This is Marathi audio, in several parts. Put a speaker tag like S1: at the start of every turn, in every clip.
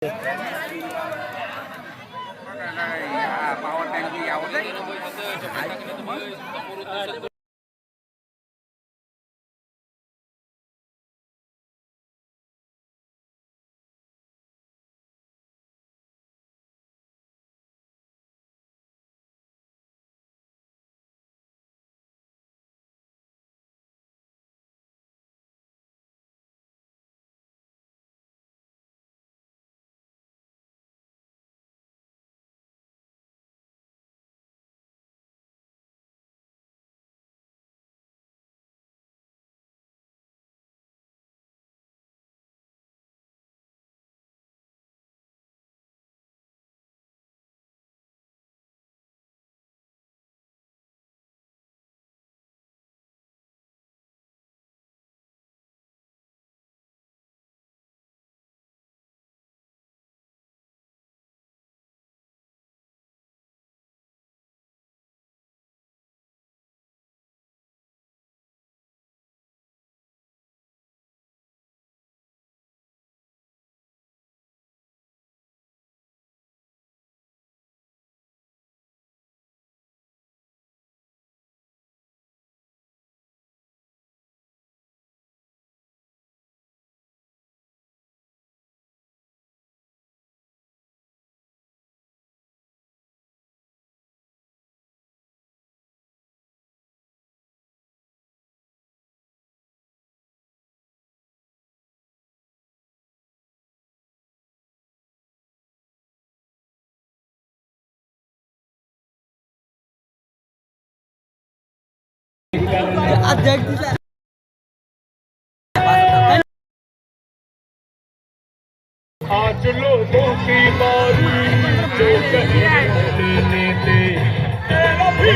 S1: Makanya, mau tangki awalnya. आज लोगों की बारी जो कहीं लेते तेरा भी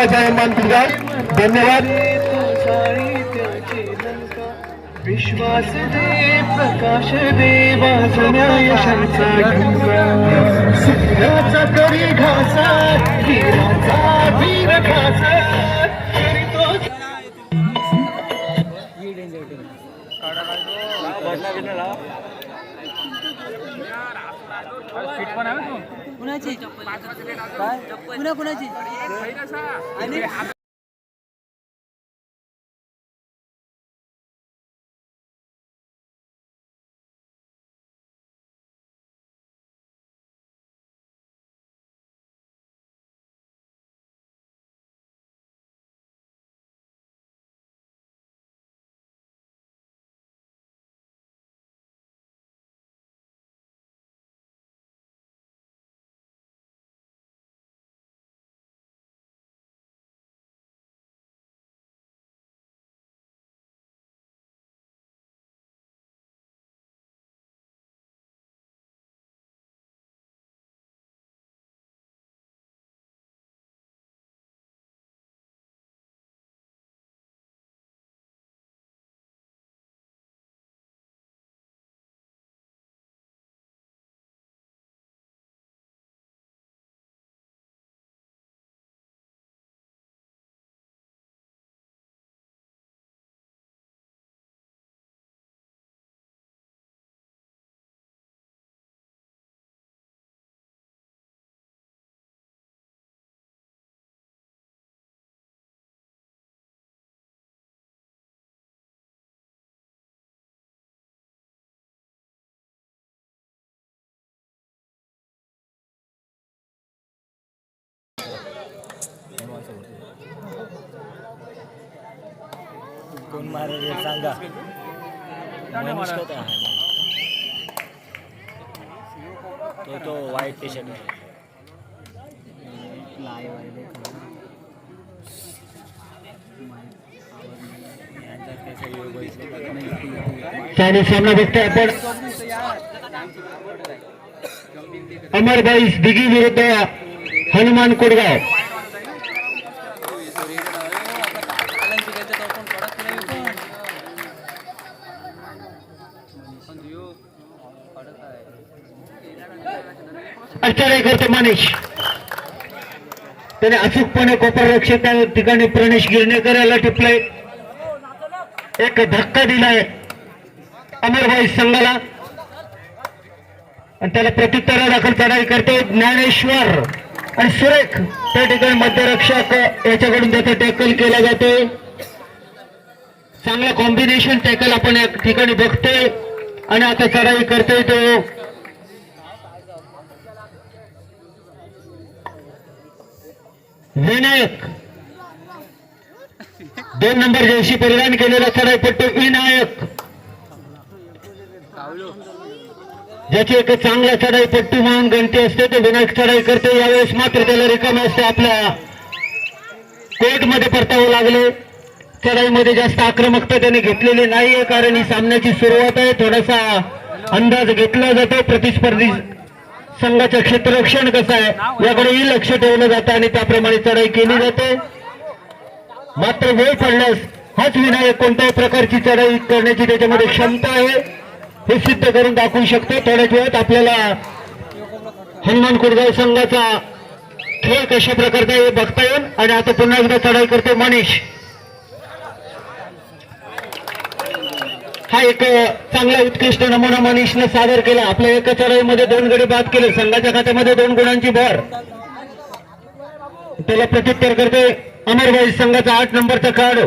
S1: मंत्रीला धन्यवाद। विश्वास दे प्रकाश दे वासना यशाचा ठुंगा सत्याचा करी घासा वीराचा वीर घासा। काढा तो।
S2: काढतो
S3: कुणाची? काय? कुणा कुणाची? आणि
S2: हे सांगा। मनीष तो आहे तो तो व्हाईट टी शर्ट
S4: चालू सामना बघतोय आपण अमरबाई दिघी विरुद्ध हनुमान कोडगाव आश्चर्य त्याने अचूकपणे कोपररक्षक त्या ठिकाणी प्रणेश गिरणेकर याला टिपलंय. एक धक्का दिलाय अमरभाई संघाला. आणि त्याला प्रत्युत्तरा दाखल चढाई करते ज्ञानेश्वर आणि सुरेख. त्या ठिकाणी मध्यरक्षक याच्याकडून त्याचा टॅकल केला जाते. चांगला कॉम्बिनेशन टॅकल आपण या ठिकाणी बघतोय. आणि आता चढाई करतोय तो. विनायक. दोन नंबर जयशी परिधान केलेला चढाईपट्टू विनायक. ज्याची एक चांगला चढाईपट्टू म्हणून गणती असते तो विनायक चढाई करते. यावेळेस मात्र त्याला रिकामे असते आपल्या कोर्टमध्ये परतावं लागले. चढाईमध्ये जास्त आक्रमकता त्याने घेतलेली नाहीये कारण ही सामन्याची सुरुवात आहे. थोडासा अंदाज घेतला जातो. प्रतिस्पर्धी संघाचं क्षेत्ररक्षण कसं आहे याकडेही लक्ष ठेवलं जातं आणि त्याप्रमाणे चढाई केली जाते. मात्र वेळ पडल्यास हाच विनायक कोणत्याही प्रकारची चढाई करण्याची त्याच्यामध्ये क्षमता आहे हे सिद्ध करून दाखवू शकतो. थोड्याच वेळात आपल्याला हनुमान कुरगाव संघाचा खेळ कशा प्रकारचा हे बघता येईल. आणि आता पुन्हा एकदा चढाई करतो मनीष. हा एक चांगला उत्कृष्ट नमुना मनीषने सादर केला. आपल्या एका चढाईमध्ये दोन गडी बाद केले. संघाच्या खात्यामध्ये दोन गुणांची भर. त्याला प्रत्युत्तर करते अमरभाई संघाचा आठ नंबरचा खेळाडू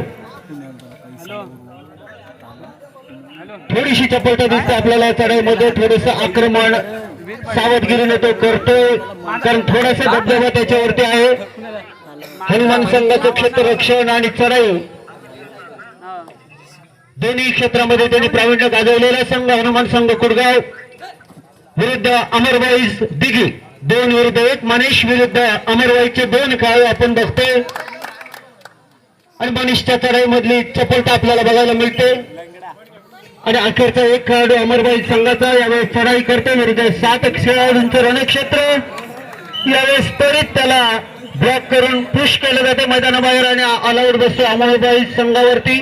S4: थोडीशी चपलता दिसते आपल्याला चढाईमध्ये. थोडस आक्रमण सावधगिरीने तो करतोय. कारण थोडासा धबधबा त्याच्यावरती आहे. हनुमान संघाचं क्षेत्ररक्षण आणि चढाई. दोन्ही क्षेत्रामध्ये त्यांनी प्रावीण्य गाजवलेला संघ हनुमान संघ कुडगाव विरुद्ध अमरबाईज दिघी. दोन विरुद्ध एक. मनीष विरुद्ध अमरबाईचे दोन खेळाडू आपण बघतोय. आणि मनीषच्या चढाईमधली चपलता आपल्याला बघायला मिळते. आणि अखेरचा एक खेळाडू अमरबाई संघाचा यावेळेस चढाई करते. विरुद्ध सात खेळाडूंचं रणक्षेत्र. यावेळेस त्वरित त्याला ब्लॉक करून पुश केलं जाते. मैदानाबाहेर आणि ऑलआउट बसतो अमरबाई संघावरती.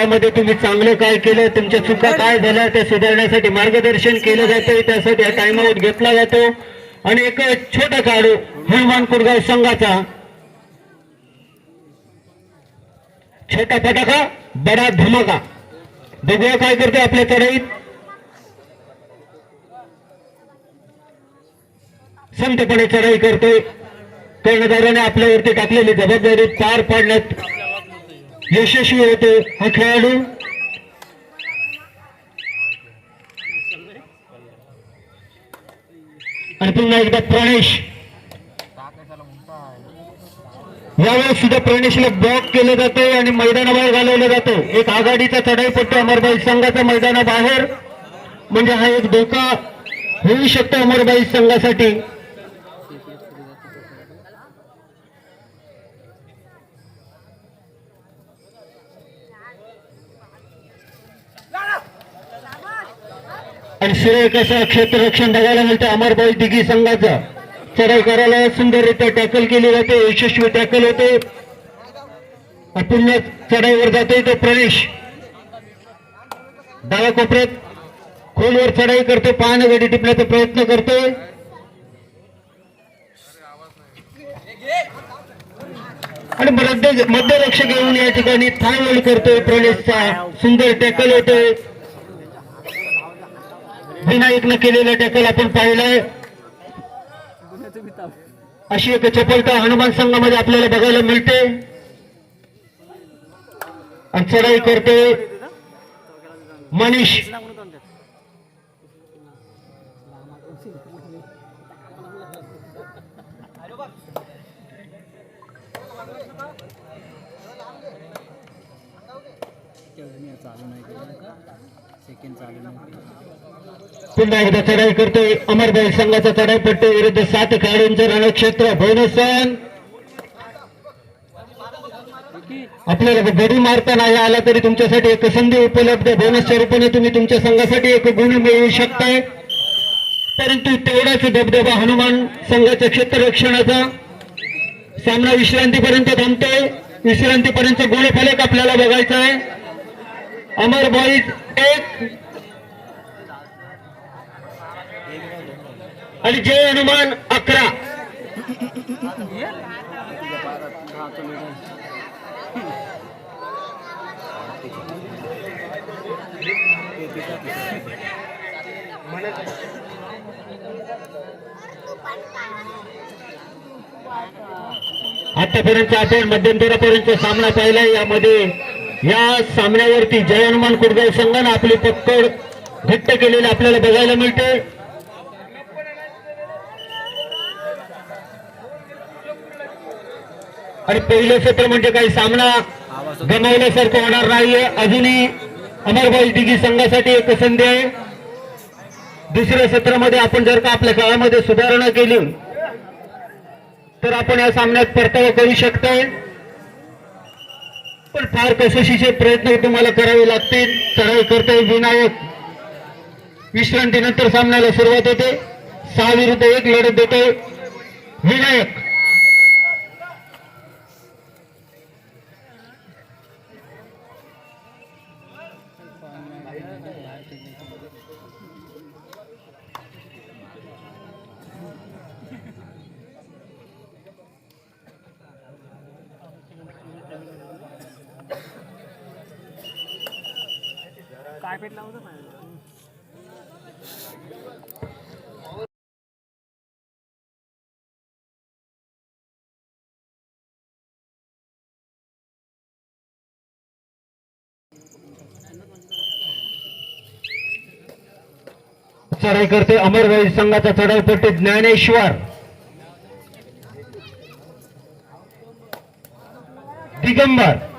S4: काळामध्ये तुम्ही चांगलं काय केलं तुमच्या चुका काय झाल्या त्या सुधारण्यासाठी मार्गदर्शन केलं जातं. त्यासाठी हा टाइम आउट घेतला जातो. आणि एक छोटा खेळाडू हनुमान कुडगाव संघाचा. छोटा फटाका बडा धमाका. बघूया काय करते आपल्या चढाईत संतपणे चढाई करतोय. कर्णधाराने आपल्यावरती टाकलेली जबाबदारी पार पाडण्यात यशस्वी होतो हा खेळाडू. आणि पुन्हा एकदा प्रणेश यावेळेस सुद्धा प्रणेशला ब्लॉक केलं जातं आणि मैदानाबाहेर घालवलं जातं. एक आघाडीचा चढाईपट्टी अमरबाई संघाचा मैदानाबाहेर. म्हणजे हा एक धोका होऊ शकतो अमरबाई संघासाठी. आणि सुरेख कसं क्षेत्ररक्षण बघायला मिळतं? अमरबाई दिघी संघाचा. चढाई करायला सुंदररित्या टॅकल केली जाते यशस्वी टॅकल होते. आणि पुन्हा चढाईवर जातोय तो प्रवेश. डाव्या कोपऱ्यात खोलवर चढाई करतो पाहणं गडी टिपण्याचा प्रयत्न करतोय आणि मध्य मध्यरक्षक घेऊन या ठिकाणी थांबवल करतोय प्रणेशचा सुंदर टॅकल होतोय. विनायकनं केलेलं टॅकल आपण पाहिलंय. अशी एक चपलता हनुमान संघामध्ये आपल्याला बघायला मिळते. आणि चढाई करते. मनीष.
S2: चालू नाही सेकंड चालू नाही
S4: पुन्हा एकदा चढाई करतोय. अमरबाई संघाचा चढाई चढाईपट्टी विरुद्ध सात खेळाडूंचे रणक्षेत्र भैरसन आपल्याला गडी मारता नाही आला तरी तुमच्यासाठी एक संधी उपलब्ध बोनस स्वरूपाने तुम्ही तुमच्या संघासाठी एक गुण मिळवू शकताय. परंतु तेवढाच धबधबा हनुमान संघाच्या क्षेत्ररक्षणाचा सामना विश्रांतीपर्यंत थांबतोय. विश्रांतीपर्यंत गुणफलक आपल्याला बघायचा आहे. अमर बॉईज एक आणि जय हनुमान अकरा. आतापर्यंत आपण मध्यंतरापर्यंत सामना पाहिला. यामध्ये या सामन्यावरती जय हनुमान कुडगाव संघानं आपली पक्कड घट्ट केलेली आपल्याला बघायला मिळते. आणि पहिलं सत्र म्हणजे काही सामना गमावल्यासारखं होणार नाहीये. अजूनही अमरबाई दिघी संघासाठी एक संधी आहे. दुसऱ्या सत्रामध्ये आपण जर का आपल्या खेळामध्ये सुधारणा केली तर आपण या सामन्यात परतावा करू शकतोय. पण फार कसोशीचे प्रयत्न तुम्हाला करावे लागतील. चढाई करतोय विनायक. विश्रांतीनंतर सामन्याला सुरुवात होते. सहा विरुद्ध एक लढत देतोय विनायक. चढाई करते अमरबाई संघाचा चढाईपट्टी ज्ञानेश्वर. दिगंबर.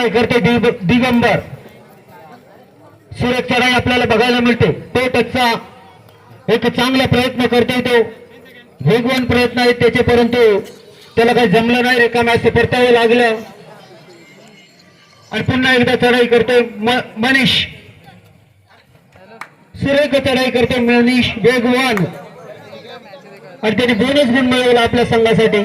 S4: चढाई करते दिगंबर? सुरेख चढाई आपल्याला बघायला मिळते. तो त्याचा एक चांगला प्रयत्न करतोय तो. वेगवान प्रयत्न आहेत त्याचे परंतु त्याला काही जमलं नाही. रिकाम्यास परतावं लागलं. आणि पुन्हा एकदा चढाई करतोय मनीष. सुरेख चढाई करतो मनीष वेगवान. आणि त्याने बोनस गुण मिळवला आपल्या संघासाठी.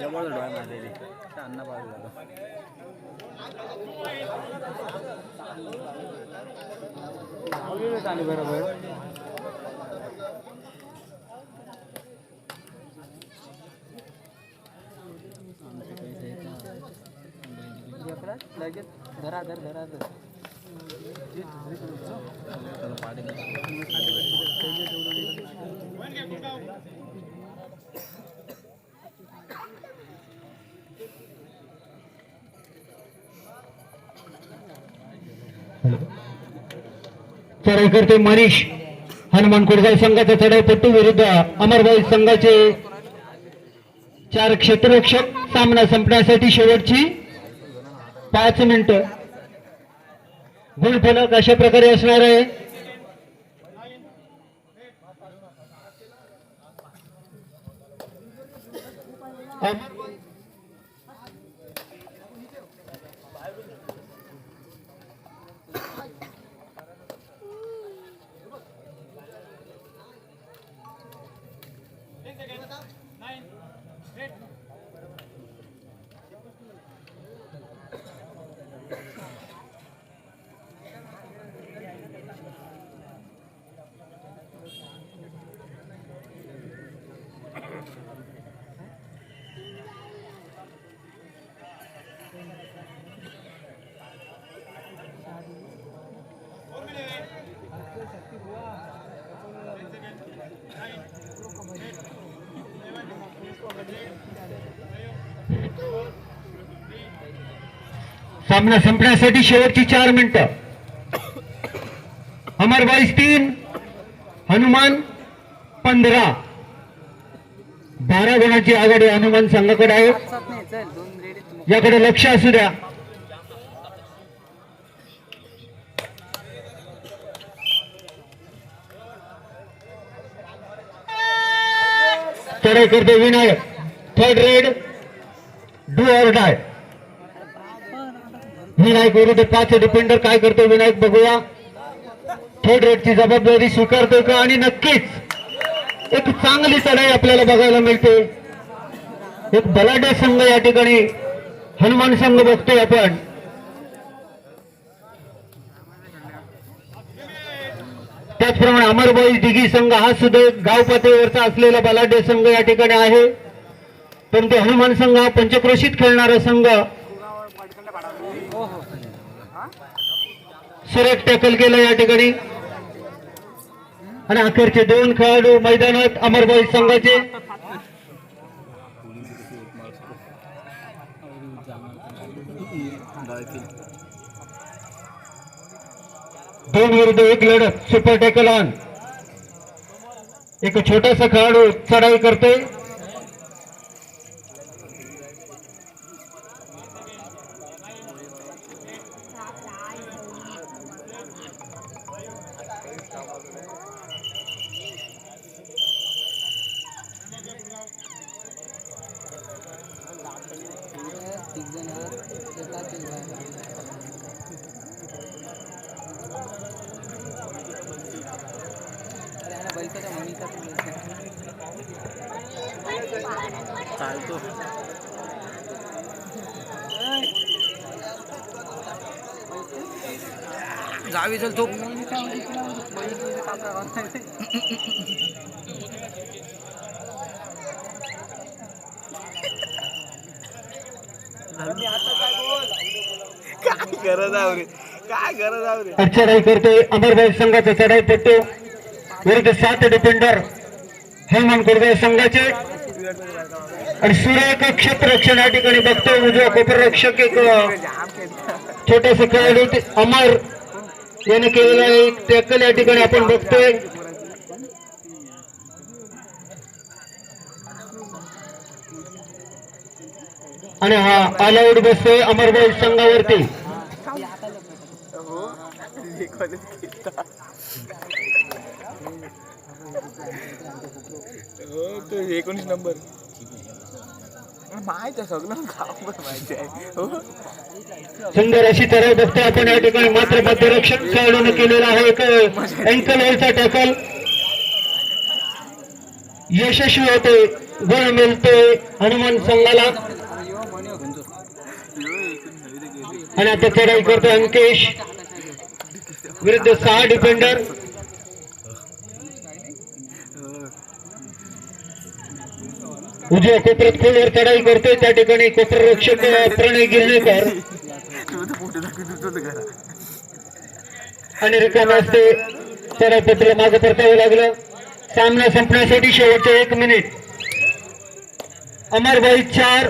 S2: जबरदस्त डोळा मारलेली अन्न पाहिजे झालं चालू बरोबर. लगेच? धरा धर धरा धर.
S4: चढाई करते मनीष हनुमान कुडगाव संघाचा चढाईपट्टू विरुद्ध अमरबाई संघाचे चार क्षेत्ररक्षक सामना संपण्यासाठी शेवटची पाच मिनिट. गुणफलक अशा प्रकारे असणार आहे. अम- सामना संपण्यासाठी शेवटची चार मिनिटं. अमरबाईस तीन हनुमान पंधरा. बारा गुणाची आघाडी हनुमान संघाकडे आहे. याकडे लक्ष असू द्या. चढाई करते Vinayak. Third raid do or die Vinayak विरुद्ध पाच डिपेंडर काय करतो विनायक बघूया. थर्ड रेडची जबाबदारी स्वीकारतो का? आणि नक्कीच एक चांगली चढाई आपल्याला बघायला मिळते. एक बलाढ्य संघ या ठिकाणी हनुमान संघ बघतोय आपण. त्याचप्रमाणे अमरबाई दिघी संघ हा सुद्धा एक गाव पातळीवरचा असलेला बलाढ्य संघ या ठिकाणी आहे. पण ते हनुमान संघ पंचक्रोशीत खेळणारा संघ. सुरेख टॅकल केलं या ठिकाणी. आणि अखेरचे दोन खेळाडू मैदानात अमरबाई संघाचे. दोन विरुद्ध एक लढत सुपर टॅकल ऑन एक छोटासा खेळाडू चढाई करतोय.
S2: जावी चल तो. काय गरज आहे रे काय गरज आहे रे
S4: चढाई करतोय अमरबाई संघाचा चढाई पट्टू. विरुद्ध सात डिपेंडर हनुमान कुरगाव संघाचे. आणि सुरेख क्षेत्ररक्षण या ठिकाणी बघतोय. उजवा कोपररक्षक एक छोटासा खेळाडू अमर याने केलेला एक टॅकल या ठिकाणी आपण बघतोय. आणि हा ऑलआउट बसतोय अमरभाई संघावरती.
S3: हो, एकोणीस नंबर. माहिती सगळं माहिती आहे
S4: सुंदर अशी तर बघतो आपण या ठिकाणी. मात्र मध्यरक्षण खेळाडून केलेला आहे एक अँकल टॅकल यशस्वी होते. गुण मिळते. हनुमान संघाला. आणि आता चढाई करतो अंकेश. विरुद्ध सहा डिफेंडर उजव्या कोपऱ्यात खोलवर चढाई करतोय. त्या ठिकाणी कोपररक्षक प्रणय गिरणेकर. आणि रिकाम असते चढाईपत्र मागे परतावं लागलं. सामना संपण्यासाठी शेवटचे एक मिनिट. अमरबाई चार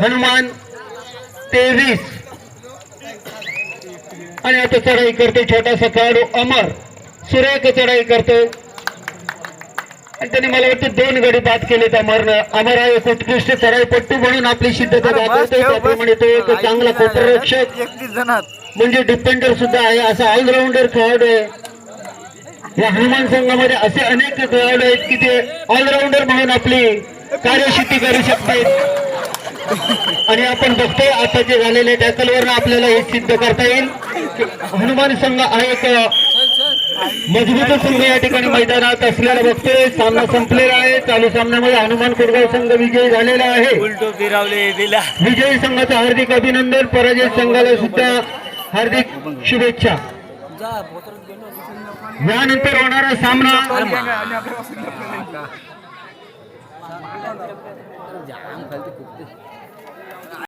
S4: हनुमान तेवीस. आणि आता चढाई करते छोटासा खेळाडू अमर. सुरेख चढाई करतोय. आणि त्यांनी मला वाटतं दोन गडी बाद केलेत अमरनं अमर हा एक उत्कृष्ट चढाईपट्टू म्हणून आपली सिद्धता दाखवतोय त्याप्रमाणे तो एक चांगला कोपररक्षक. म्हणजे डिफेंडर सुद्धा आहे असा ऑलराऊंडर खेळाडू आहे. या हनुमान संघामध्ये असे अनेक खेळाडू आहेत की ते ऑलराऊंडर म्हणून आपली कार्यसिद्धी करू शकतात. आणि आपण बघतोय आता जे झालेले टॅकलवर आपल्याला हे सिद्ध करता येईल. हनुमान संघ हा एक मजबूत संघ या ठिकाणी मैदानात असलेला बघतोय. सामना संपलेला आहे. चालू सामन्यामध्ये हनुमान कुरगाव संघ विजयी झालेला आहे. विजयी संघाचं हार्दिक अभिनंदन. पराजय संघाला सुद्धा हार्दिक शुभेच्छा. यानंतर होणारा सामना